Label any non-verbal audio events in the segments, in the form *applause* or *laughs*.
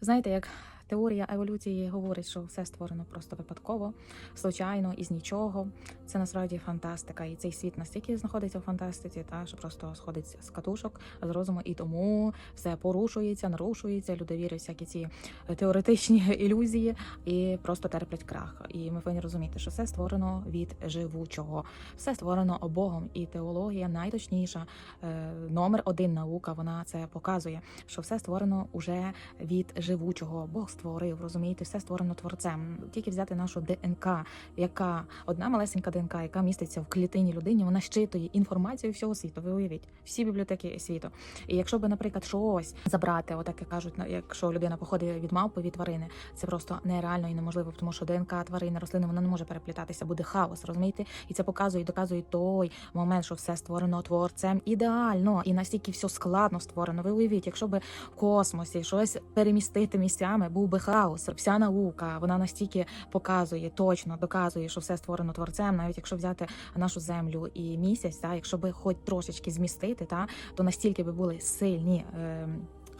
Знаєте, як теорія еволюції говорить, що все створено просто випадково, случайно, із нічого. Це насправді фантастика. І цей світ настільки знаходиться в фантастиці, та що просто сходить з катушок, з розуму, і тому все порушується, нарушується. Люди вірять всякі ці теоретичні *laughs* ілюзії і просто терплять крах. І ми повинні розуміти, що все створено від живучого, все створено Богом. І теологія найточніша, е, номер один наука. Вона це показує, що все створено уже від живучого. Бог створив, розумієте, все створено творцем. Тільки взяти нашу ДНК, яка одна малесенька ДНК, яка міститься в клітині людині, вона щитує інформацію всього світу. Ви уявіть, всі бібліотеки світу. І якщо би, наприклад, щось забрати, отак як кажуть, на- якщо людина походить від мавпи від тварини, це просто нереально і неможливо, тому що ДНК тварини, рослини, вона не може переплітатися, буде хаос, розумієте? І це показує, і доказує той момент, що все створено творцем ідеально і настільки все складно створено. Ви уявіть, якщо би в космосі щось перемістити місцями, був би хаос. Вся наука вона настільки показує, точно доказує, що все створено творцем. Навіть якщо взяти нашу землю і місяць, та якщо би хоч трошечки змістити, та то настільки би були сильні. Е,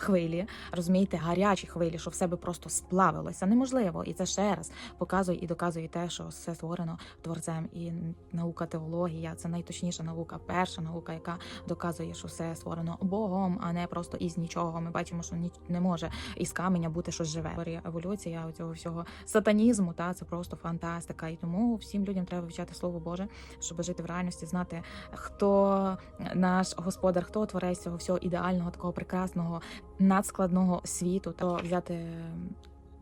Хвилі, розумієте, гарячі хвилі, що все би просто сплавилося. Неможливо, і це ще раз показує і доказує те, що все створено творцем. І наука теологія це найточніша наука, перша наука, яка доказує, що все створено Богом, а не просто із нічого. Ми бачимо, що не може із каменя бути щось живе. Еволюція цього всього сатанізму, та це просто фантастика. І тому всім людям треба вивчати слово Боже, щоб жити в реальності, знати, хто наш господар, хто творець цього всього ідеального, такого прекрасного, надскладного світу, то взяти.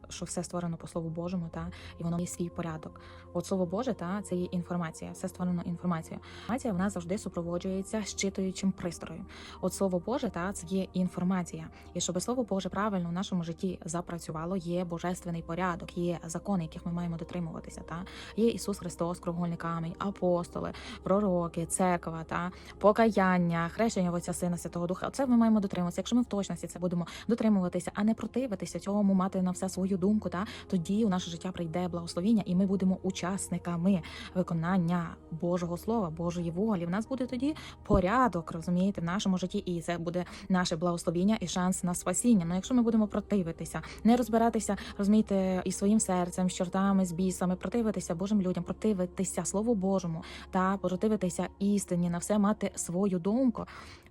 Що все створено по слову Божому, та і воно має свій порядок. От слово Боже, та це є інформація, все створено інформацією. Інформація вона завжди супроводжується щитуючим пристроєм. От слово Боже, та це є інформація. І щоб слово Боже правильно в нашому житті запрацювало, є божественний порядок, є закони, яких ми маємо дотримуватися. Та є Ісус Христос, кругольний камінь, апостоли, пророки, церква, та покаяння, хрещення в Отця Сина Святого Духа. Це ми маємо дотримуватися. Якщо ми в точності це будемо дотримуватися, а не противитися цьому, мати на все свою думку, та тоді у наше життя прийде благословіння, і ми будемо учасниками виконання Божого Слова, Божої волі. В нас буде тоді порядок, розумієте, в нашому житті, і це буде наше благословіння і шанс на спасіння. Ну якщо ми будемо противитися, не розбиратися, розумієте, і своїм серцем, з чортами, з бісами, противитися Божим людям, противитися Слову Божому та противитися істині, на все мати свою думку.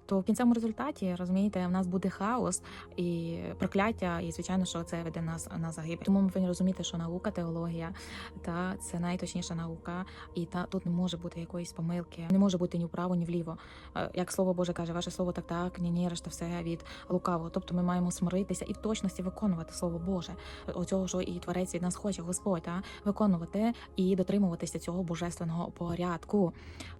То в кінцевому результаті розумієте, в нас буде хаос і прокляття, і звичайно, що це веде нас на загибель. Тому ми повинні розуміти, що наука, теологія та це найточніша наука, і та тут не може бути якоїсь помилки, не може бути ні вправо, ні вліво. Е, Як слово Боже каже, ваше слово так, так, ні, ні, решта все від лукавого. Тобто ми маємо смиритися і в точності виконувати слово Боже. Оцього, що і творець від нас хоче, Господь, та виконувати і дотримуватися цього божественного порядку.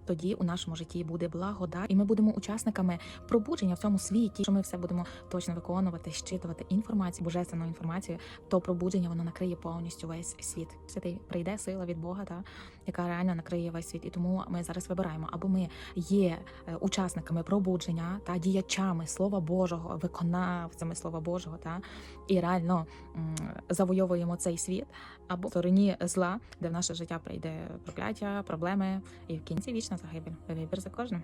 Тоді у нашому житті буде благодать, і ми будемо учасниками пробудження в цьому світі. Що ми все будемо точно виконувати, щитувати інформацію, божественну інформацію, то пробудження воно накриє повністю весь світ. Святий прийде сила від Бога, та яка реально накриє весь світ. І тому ми зараз вибираємо, або ми є е, учасниками пробудження та діячами Слова Божого, виконавцями Слова Божого, та і реально завойовуємо цей світ, або в стороні зла, де в наше життя прийде прокляття, проблеми, і в кінці вічна загибель. Вибір за кожним.